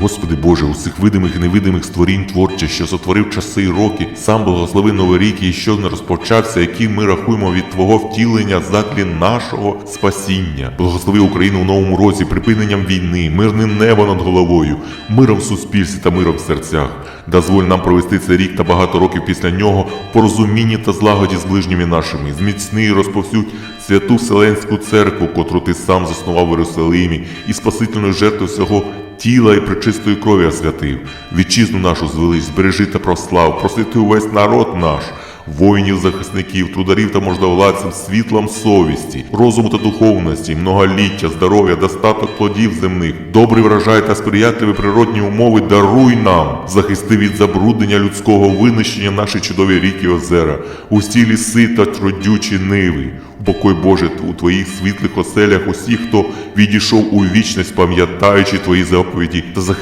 Господи Боже, усіх видимих і невидимих створінь творчих, що сотворив часи й роки, сам благослови новий рік, і що не розпочався, який ми рахуємо від Твого втілення задлі нашого спасіння. Благослови Україну у новому році припиненням війни, мирним небо над головою, миром в суспільстві та миром в серцях. Дозволь нам провести цей рік та багато років після нього в порозумінні та злагоді з ближніми нашими. Зміцни і розповсюдь святу Вселенську церкву, котру ти сам заснував в Єрусалимі, і спасительною жертвою всього тіла і причистої крові освятив. Вітчизну нашу звелич, збережи та прослав, просвіти увесь народ наш, воїнів, захисників, трударів та можновладців світлом совісті, розуму та духовності, многоліття, здоров'я, достаток плодів земних, добрий врожай та сприятливі природні умови даруй нам, захисти від забруднення людського винищення наші чудові ріки озера, усі ліси та трудючі ниви. Упокой Боже у твоїх світлих оселях усіх, хто відійшов у вічність, пам'ятаючи твої заповіді та захищаючи